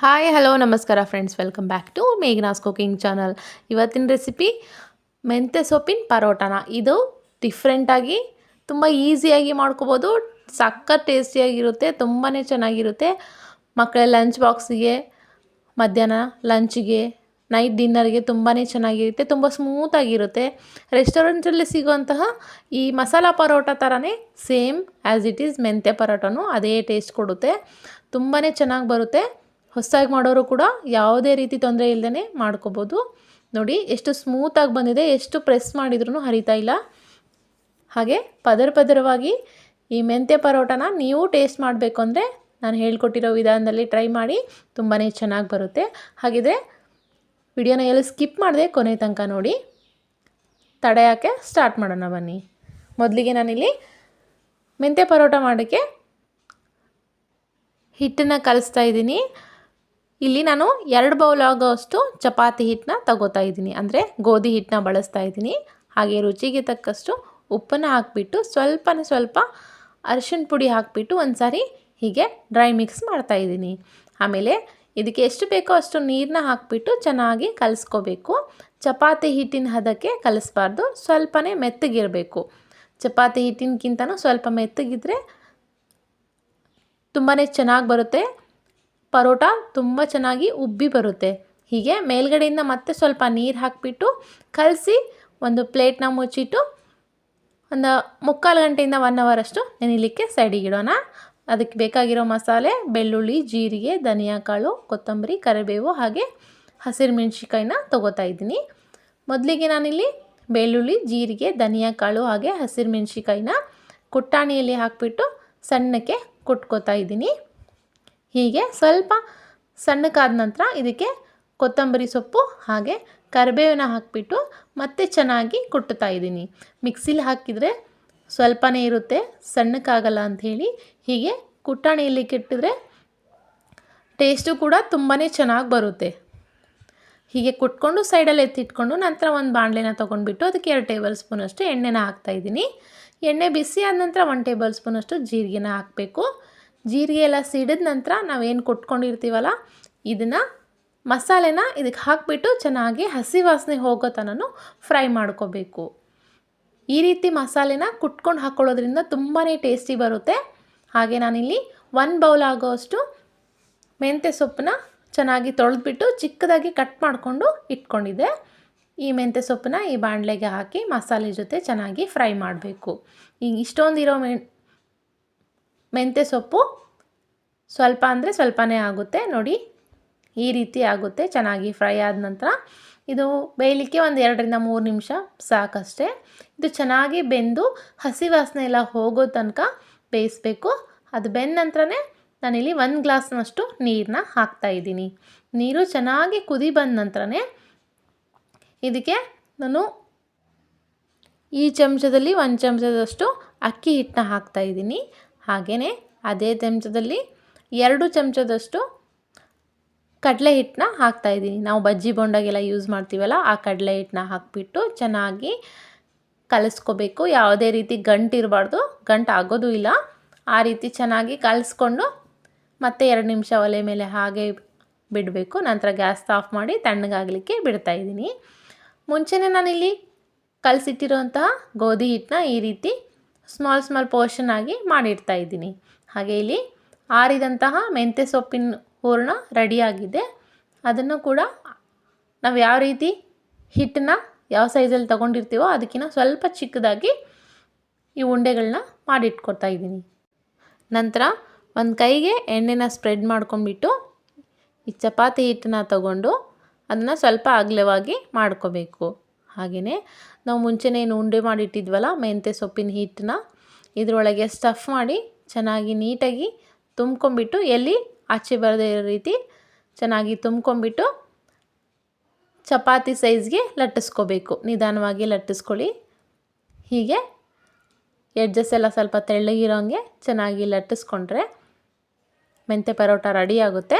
Hi hello ನಮಸ್ಕಾರ friends welcome back to Meghana's cooking channel ಇವತ್ತಿನ recipe ಮೆಂತೆ ಸೊಪ್ಪಿನ ಪರೋಟಾನ. ಇದು ಡಿಫ್ರೆಂಟಾಗಿ ತುಂಬ ಈಸಿಯಾಗಿ ಮಾಡ್ಕೋಬೋದು. ಸಕ್ಕತ್ ಟೇಸ್ಟಿಯಾಗಿರುತ್ತೆ ತುಂಬಾ ಚೆನ್ನಾಗಿರುತ್ತೆ. ಮಕ್ಕಳ ಲಂಚ್ ಬಾಕ್ಸಿಗೆ ಮಧ್ಯಾಹ್ನ ಲಂಚಿಗೆ ನೈಟ್ ಡಿನ್ನರ್ಗೆ ತುಂಬಾ ಚೆನ್ನಾಗಿರುತ್ತೆ, ತುಂಬ ಸ್ಮೂತಾಗಿರುತ್ತೆ ರೆಸ್ಟೋರೆಂಟಲ್ಲಿ ಸಿಗುವಂತಹ ಈ ಮಸಾಲ ಪರೋಟ ಥರನೇ ಸೇಮ್ ಆ್ಯಸ್ ಇಟ್ ಈಸ್ ಮೆಂತ್ಯ ಪರೋಟನೂ ಅದೇ ಟೇಸ್ಟ್ ಕೊಡುತ್ತೆ. ತುಂಬಾ ಚೆನ್ನಾಗಿ ಬರುತ್ತೆ. ಹೊಸದಾಗಿ ಮಾಡೋರು ಕೂಡ ಯಾವುದೇ ರೀತಿ ತೊಂದರೆ ಇಲ್ಲದೇ ಮಾಡ್ಕೋಬೋದು. ನೋಡಿ, ಎಷ್ಟು ಸ್ಮೂತಾಗಿ ಬಂದಿದೆ, ಎಷ್ಟು ಪ್ರೆಸ್ ಮಾಡಿದ್ರೂ ಹರಿತಾ ಇಲ್ಲ. ಹಾಗೆ ಪದರ ಪದರವಾಗಿ ಈ ಮೆಂತ್ಯ ಪರೋಟನ ನೀವು ಟೇಸ್ಟ್ ಮಾಡಬೇಕು ಅಂದರೆ ನಾನು ಹೇಳ್ಕೊಟ್ಟಿರೋ ವಿಧಾನದಲ್ಲಿ ಟ್ರೈ ಮಾಡಿ ತುಂಬಾ ಚೆನ್ನಾಗಿ ಬರುತ್ತೆ. ಹಾಗಿದ್ರೆ ವಿಡಿಯೋನ ಎಲ್ಲ ಸ್ಕಿಪ್ ಮಾಡಿದೆ ಕೊನೆ ತನಕ ನೋಡಿ. ತಡೆಯೋಕ್ಕೆ ಸ್ಟಾರ್ಟ್ ಮಾಡೋಣ ಬನ್ನಿ. ಮೊದಲಿಗೆ ನಾನಿಲ್ಲಿ ಮೆಂತ್ಯ ಪರೋಟ ಮಾಡೋಕ್ಕೆ ಹಿಟ್ಟನ್ನು ಕಲಿಸ್ತಾ ಇದ್ದೀನಿ. ಇಲ್ಲಿ ನಾನು ಎರಡು ಬೌಲ್ ಆಗೋಷ್ಟು ಚಪಾತಿ ಹಿಟ್ಟನ್ನ ತಗೋತಾ ಇದ್ದೀನಿ. ಅಂದರೆ ಗೋಧಿ ಹಿಟ್ಟನ್ನ ಬಳಸ್ತಾ ಇದ್ದೀನಿ. ಹಾಗೆ ರುಚಿಗೆ ತಕ್ಕಷ್ಟು ಉಪ್ಪನ್ನು ಹಾಕಿಬಿಟ್ಟು ಸ್ವಲ್ಪನೇ ಸ್ವಲ್ಪ ಅರಿಶಿಣ ಪುಡಿ ಹಾಕಿಬಿಟ್ಟು ಒಂದು ಸಾರಿ ಹೀಗೆ ಡ್ರೈ ಮಿಕ್ಸ್ ಮಾಡ್ತಾ ಇದ್ದೀನಿ. ಆಮೇಲೆ ಇದಕ್ಕೆ ಎಷ್ಟು ಬೇಕೋ ಅಷ್ಟು ನೀರನ್ನ ಹಾಕಿಬಿಟ್ಟು ಚೆನ್ನಾಗಿ ಕಲಿಸ್ಕೋಬೇಕು. ಚಪಾತಿ ಹಿಟ್ಟಿನ ಹದಕ್ಕೆ ಕಲಿಸ್ಬಾರ್ದು. ಸ್ವಲ್ಪನೇ ಮೆತ್ತಗಿರಬೇಕು. ಚಪಾತಿ ಹಿಟ್ಟಿನಕ್ಕಿಂತನೂ ಸ್ವಲ್ಪ ಮೆತ್ತಗಿದ್ರೆ ತುಂಬಾ ಚೆನ್ನಾಗಿ ಬರುತ್ತೆ. ಪರೋಟ ತುಂಬ ಚೆನ್ನಾಗಿ ಉಬ್ಬಿ ಬರುತ್ತೆ. ಹೀಗೆ ಮೇಲ್ಗಡೆಯಿಂದ ಮತ್ತೆ ಸ್ವಲ್ಪ ನೀರು ಹಾಕಿಬಿಟ್ಟು ಕಲಸಿ ಒಂದು ಪ್ಲೇಟ್ನ ಮುಚ್ಚಿಟ್ಟು ಒಂದು ಮುಕ್ಕಾಲು ಗಂಟೆಯಿಂದ ಒನ್ ಅಷ್ಟು ನೆನಿಲಿಕ್ಕೆ ಸೈಡಿಗಿಡೋಣ ಅದಕ್ಕೆ ಬೇಕಾಗಿರೋ ಮಸಾಲೆ, ಬೆಳ್ಳುಳ್ಳಿ, ಜೀರಿಗೆ, ಧನಿಯಾ ಕಾಳು, ಕೊತ್ತಂಬರಿ, ಕರಿಬೇವು ಹಾಗೆ ಹಸಿರು ಮೆಣಸಿಕಾಯಿನ ತೊಗೋತಾ ಇದ್ದೀನಿ. ಮೊದಲಿಗೆ ನಾನಿಲ್ಲಿ ಬೆಳ್ಳುಳ್ಳಿ, ಜೀರಿಗೆ, ಧನಿಯಾ ಕಾಳು ಹಾಗೆ ಹಸಿರು ಮೆಣಸಿಕಾಯಿನ ಕುಟ್ಟಾಣಿಯಲ್ಲಿ ಹಾಕಿಬಿಟ್ಟು ಸಣ್ಣಕ್ಕೆ ಕುಟ್ಕೋತಾ ಇದ್ದೀನಿ. ಹೀಗೆ ಸ್ವಲ್ಪ ಸಣ್ಣಕ್ಕಾದ ನಂತರ ಇದಕ್ಕೆ ಕೊತ್ತಂಬರಿ ಸೊಪ್ಪು ಹಾಗೆ ಕರಿಬೇವನ್ನ ಹಾಕಿಬಿಟ್ಟು ಮತ್ತೆ ಚೆನ್ನಾಗಿ ಕುಟ್ಟುತ್ತಾ ಇದ್ದೀನಿ. ಮಿಕ್ಸಿಲಿ ಹಾಕಿದರೆ ಸ್ವಲ್ಪನೇ ಇರುತ್ತೆ, ಸಣ್ಣಕ್ಕಾಗಲ್ಲ ಅಂಥೇಳಿ ಹೀಗೆ ಕುಟ್ಟಾಣಿಯಲ್ಲಿ ಕೆಟ್ಟಿದ್ರೆ ಟೇಸ್ಟು ಕೂಡ ತುಂಬಾ ಚೆನ್ನಾಗಿ ಬರುತ್ತೆ. ಹೀಗೆ ಕುಟ್ಕೊಂಡು ಸೈಡಲ್ಲಿ ಎತ್ತಿಟ್ಕೊಂಡು ನಂತರ ಒಂದು ಬಾಣಲೆನ ತೊಗೊಂಡ್ಬಿಟ್ಟು ಅದಕ್ಕೆ ಎರಡು ಟೇಬಲ್ ಸ್ಪೂನಷ್ಟು ಎಣ್ಣೆನ ಹಾಕ್ತಾಯಿದ್ದೀನಿ ಎಣ್ಣೆ ಬಿಸಿ ಆದ ನಂತರ ಒನ್ ಟೇಬಲ್ ಸ್ಪೂನಷ್ಟು ಜೀರಿಗೆನ ಹಾಕಬೇಕು. ಜೀರಿಗೆ ಎಲ್ಲ ಸಿಡಿದ ನಂತರ ನಾವೇನು ಕೊಟ್ಕೊಂಡಿರ್ತೀವಲ್ಲ, ಇದನ್ನು ಮಸಾಲೆನ ಇದಕ್ಕೆ ಹಾಕಿಬಿಟ್ಟು ಚೆನ್ನಾಗಿ ಹಸಿ ವಾಸನೆ ಹೋಗೋ ತನೂ ಫ್ರೈ ಮಾಡ್ಕೋಬೇಕು. ಈ ರೀತಿ ಮಸಾಲೆನ ಕುಟ್ಕೊಂಡು ಹಾಕ್ಕೊಳ್ಳೋದ್ರಿಂದ ತುಂಬಾ ಟೇಸ್ಟಿ ಬರುತ್ತೆ. ಹಾಗೆ ನಾನಿಲ್ಲಿ ಒನ್ ಬೌಲ್ ಆಗೋಷ್ಟು ಮೆಂತ್ಯ ಸೊಪ್ಪನ್ನ ಚೆನ್ನಾಗಿ ತೊಳೆದ್ಬಿಟ್ಟು ಚಿಕ್ಕದಾಗಿ ಕಟ್ ಮಾಡಿಕೊಂಡು ಇಟ್ಕೊಂಡಿದ್ದೆ. ಈ ಮೆಂತ್ಯ ಸೊಪ್ಪನ್ನ ಈ ಬಾಣಲೆಗೆ ಹಾಕಿ ಮಸಾಲೆ ಜೊತೆ ಚೆನ್ನಾಗಿ ಫ್ರೈ ಮಾಡಬೇಕು. ಈಗ ಇಷ್ಟೊಂದಿರೋ ಮೆಣ್ ಮೆಂತ್ಯ ಸೊಪ್ಪು ಸ್ವಲ್ಪ ಅಂದರೆ ಸ್ವಲ್ಪನೇ ಆಗುತ್ತೆ, ನೋಡಿ. ಈ ರೀತಿ ಆಗುತ್ತೆ, ಚೆನ್ನಾಗಿ ಫ್ರೈ ಆದ ನಂತರ. ಇದು ಬೇಯಲಿಕ್ಕೆ ಒಂದು ಎರಡರಿಂದ ಮೂರು ನಿಮಿಷ ಸಾಕಷ್ಟೇ. ಇದು ಚೆನ್ನಾಗಿ ಬೆಂದು ಹಸಿ ವಾಸನೆ ಎಲ್ಲ ಹೋಗೋ ತನಕ ಬೇಯಿಸ್ಬೇಕು. ಅದು ಬೆಂದ ನಂತರನೇ ನಾನಿಲ್ಲಿ ಒಂದು ಗ್ಲಾಸ್ನಷ್ಟು ನೀರನ್ನ ಹಾಕ್ತಾಯಿದ್ದೀನಿ ನೀರು ಚೆನ್ನಾಗಿ ಕುದಿ ಬಂದ ನಂತರನೇ ಇದಕ್ಕೆ ನಾನು ಈ ಚಮಚದಲ್ಲಿ ಒಂದು ಚಮಚದಷ್ಟು ಅಕ್ಕಿ ಹಿಟ್ಟನ್ನ ಹಾಕ್ತಾಯಿದ್ದೀನಿ ಹಾಗೆಯೇ ಅದೇ ಚಮಚದಲ್ಲಿ ಎರಡು ಚಮಚದಷ್ಟು ಕಡಲೆ ಹಿಟ್ಟನ್ನ ಹಾಕ್ತಾಯಿದ್ದೀನಿ ನಾವು ಬಜ್ಜಿ ಬೊಂಡಾಗೆಲ್ಲ ಯೂಸ್ ಮಾಡ್ತೀವಲ್ಲ, ಆ ಕಡಲೆ ಹಿಟ್ಟನ್ನ ಹಾಕಿಬಿಟ್ಟು ಚೆನ್ನಾಗಿ ಕಲಿಸ್ಕೋಬೇಕು. ಯಾವುದೇ ರೀತಿ ಗಂಟಿರಬಾರ್ದು ಗಂಟು ಆಗೋದು ಇಲ್ಲ. ಆ ರೀತಿ ಚೆನ್ನಾಗಿ ಕಲಿಸ್ಕೊಂಡು ಮತ್ತೆ ಎರಡು ನಿಮಿಷ ಒಲೆ ಮೇಲೆ ಹಾಗೆ ಬಿಡಬೇಕು. ನಂತರ ಗ್ಯಾಸ್ ಆಫ್ ಮಾಡಿ ತಣ್ಣಗಾಗಲಿಕ್ಕೆ ಬಿಡ್ತಾಯಿದ್ದೀನಿ ಮುಂಚೆನೇ ನಾನಿಲ್ಲಿ ಕಲಸಿಟ್ಟಿರುವಂತಹ ಗೋಧಿ ಹಿಟ್ಟನ್ನ ಈ ರೀತಿ ಸ್ಮಾಲ್ ಸ್ಮಾಲ್ ಪೋರ್ಷನ್ ಆಗಿ ಮಾಡಿಡ್ತಾ ಇದ್ದೀನಿ. ಹಾಗೆ ಇಲ್ಲಿ ಆರಿದಂತಹ ಮೆಂತ್ಯ ಸೊಪ್ಪಿನ ಹೂರಣ ರೆಡಿಯಾಗಿದೆ ಅದನ್ನು ಕೂಡ ನಾವು ಯಾವ ರೀತಿ ಹಿಟ್ಟನ್ನ ಯಾವ ಸೈಜಲ್ಲಿ ತೊಗೊಂಡಿರ್ತೀವೋ ಅದಕ್ಕಿಂತ ಸ್ವಲ್ಪ ಚಿಕ್ಕದಾಗಿ ಈ ಉಂಡೆಗಳನ್ನ ಮಾಡಿಟ್ಕೊಡ್ತಾ ಇದ್ದೀನಿ. ನಂತರ ಒಂದು ಕೈಗೆ ಎಣ್ಣೆನ ಸ್ಪ್ರೆಡ್ ಮಾಡ್ಕೊಂಬಿಟ್ಟು ಈ ಚಪಾತಿ ಹಿಟ್ಟನ್ನ ತಗೊಂಡು ಅದನ್ನು ಸ್ವಲ್ಪ ಅಗಲವಾಗಿ ಮಾಡ್ಕೋಬೇಕು. ಹಾಗೆಯೇ ನಾವು ಮುಂಚೆನೇ ಏನು ಉಂಡೆ ಮಾಡಿಟ್ಟಿದ್ವಲ್ಲ, ಮೆಂತ್ಯ ಸೊಪ್ಪಿನ ಹಿಟ್ಟನ್ನ, ಇದರೊಳಗೆ ಸ್ಟಫ್ ಮಾಡಿ ಚೆನ್ನಾಗಿ ನೀಟಾಗಿ ತುಂಬ್ಕೊಂಬಿಟ್ಟು ಎಲ್ಲಿ ಆಚೆ ಬರದೇ ಇರೋ ರೀತಿ ಚೆನ್ನಾಗಿ ತುಂಬ್ಕೊಂಬಿಟ್ಟು ಚಪಾತಿ ಸೈಜ್ಗೆ ಲಟ್ಟಿಸ್ಕೋಬೇಕು. ನಿಧಾನವಾಗಿ ಲಟ್ಟಿಸ್ಕೊಳ್ಳಿ. ಹೀಗೆ ಎಡ್ಜಸ್ ಎಲ್ಲ ಸ್ವಲ್ಪ ತೆಳ್ಳಗಿರೋಂಗೆ ಚೆನ್ನಾಗಿ ಲಟ್ಟಿಸ್ಕೊಂಡ್ರೆ ಮೆಂತ್ಯ ಪರೋಟ ರೆಡಿ ಆಗುತ್ತೆ.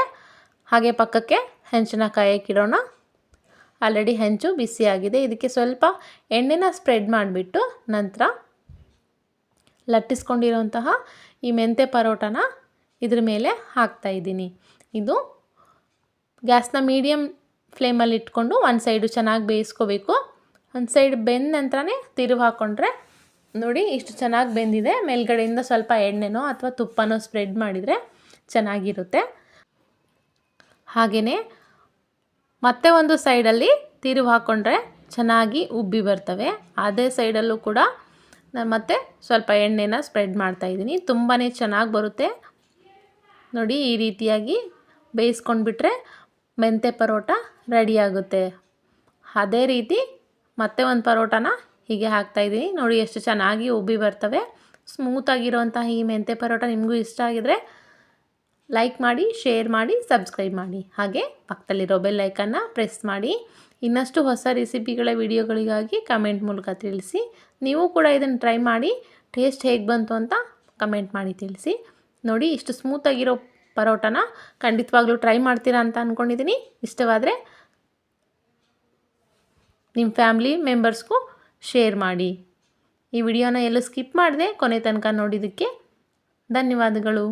ಹಾಗೆ ಪಕ್ಕಕ್ಕೆ ಹೆಂಚಿನಕಾಯಿ ಕಾಯಕ್ಕಿಡೋಣ ಆಲ್ರೆಡಿ ಹೆಂಚು ಬಿಸಿಯಾಗಿದೆ ಇದಕ್ಕೆ ಸ್ವಲ್ಪ ಎಣ್ಣೆನ ಸ್ಪ್ರೆಡ್ ಮಾಡಿಬಿಟ್ಟು ನಂತರ ಲಟ್ಟಿಸ್ಕೊಂಡಿರೋಂತಹ ಈ ಮೆಂತೆ ಪರೋಟನ ಇದ್ರ ಮೇಲೆ ಹಾಕ್ತಾಯಿದ್ದೀನಿ ಇದು ಗ್ಯಾಸ್ನ ಮೀಡಿಯಮ್ ಫ್ಲೇಮಲ್ಲಿ ಇಟ್ಕೊಂಡು ಒಂದು ಸೈಡು ಚೆನ್ನಾಗಿ ಬೇಯಿಸ್ಕೋಬೇಕು. ಒಂದು ಸೈಡ್ ಬೆಂದ ನಂತರನೇ ತಿರುವು ಹಾಕ್ಕೊಂಡ್ರೆ ನೋಡಿ ಇಷ್ಟು ಚೆನ್ನಾಗಿ ಬೆಂದಿದೆ. ಮೇಲ್ಗಡೆಯಿಂದ ಸ್ವಲ್ಪ ಎಣ್ಣೆನೋ ಅಥವಾ ತುಪ್ಪನೋ ಸ್ಪ್ರೆಡ್ ಮಾಡಿದರೆ ಚೆನ್ನಾಗಿರುತ್ತೆ. ಹಾಗೆಯೇ ಮತ್ತೆ ಒಂದು ಸೈಡಲ್ಲಿ ತಿರುವು ಹಾಕ್ಕೊಂಡ್ರೆ ಚೆನ್ನಾಗಿ ಉಬ್ಬಿ ಬರ್ತವೆ. ಅದೇ ಸೈಡಲ್ಲೂ ಕೂಡ ನಾನು ಮತ್ತೆ ಸ್ವಲ್ಪ ಎಣ್ಣೆನ ಸ್ಪ್ರೆಡ್ ಮಾಡ್ತಾಯಿದ್ದೀನಿ ತುಂಬಾ ಚೆನ್ನಾಗಿ ಬರುತ್ತೆ. ನೋಡಿ, ಈ ರೀತಿಯಾಗಿ ಬೇಯಿಸ್ಕೊಂಡ್ಬಿಟ್ರೆ ಮೆಂತೆ ಪರೋಟ ರೆಡಿಯಾಗುತ್ತೆ ಅದೇ ರೀತಿ ಮತ್ತೆ ಒಂದು ಪರೋಟನ ಹೀಗೆ ಹಾಕ್ತಾಯಿದ್ದೀನಿ ನೋಡಿ, ಎಷ್ಟು ಚೆನ್ನಾಗಿ ಉಬ್ಬಿ ಬರ್ತವೆ. ಸ್ಮೂತಾಗಿರುವಂತಹ ಈ ಮೆಂತೆ ಪರೋಟ ನಿಮಗೂ ಇಷ್ಟ ಆಗಿದರೆ ಲೈಕ್ ಮಾಡಿ ಶೇರ್ ಮಾಡಿ ಸಬ್ಸ್ಕ್ರೈಬ್ ಮಾಡಿ. ಹಾಗೆ ಪಕ್ಕದಲ್ಲಿರೋ ಬೆಲ್ ಐಕನ್ನ ಪ್ರೆಸ್ ಮಾಡಿ. ಇನ್ನಷ್ಟು ಹೊಸ ರೆಸಿಪಿಗಳ ವಿಡಿಯೋಗಳಿಗಾಗಿ ಕಮೆಂಟ್ ಮೂಲಕ ತಿಳಿಸಿ. ನೀವು ಕೂಡ ಇದನ್ನು ಟ್ರೈ ಮಾಡಿ. ಟೇಸ್ಟ್ ಹೇಗೆ ಬಂತು ಅಂತ ಕಮೆಂಟ್ ಮಾಡಿ ತಿಳಿಸಿ. ನೋಡಿ, ಇಷ್ಟು ಸ್ಮೂತಾಗಿರೋ ಪರೋಟನ ಖಂಡಿತವಾಗ್ಲೂ ಟ್ರೈ ಮಾಡ್ತೀರಾ ಅಂತ ಅಂದ್ಕೊಂಡಿದ್ದೀನಿ ಇಷ್ಟವಾದರೆ ನಿಮ್ಮ ಫ್ಯಾಮ್ಲಿ ಮೆಂಬರ್ಸ್ಗೂ ಶೇರ್ ಮಾಡಿ. ಈ ವಿಡಿಯೋನ ಎಲ್ಲೂ ಸ್ಕಿಪ್ ಮಾಡಿದೆ ಕೊನೆ ತನಕ ನೋಡಿದ್ದಕ್ಕೆ ಧನ್ಯವಾದಗಳು.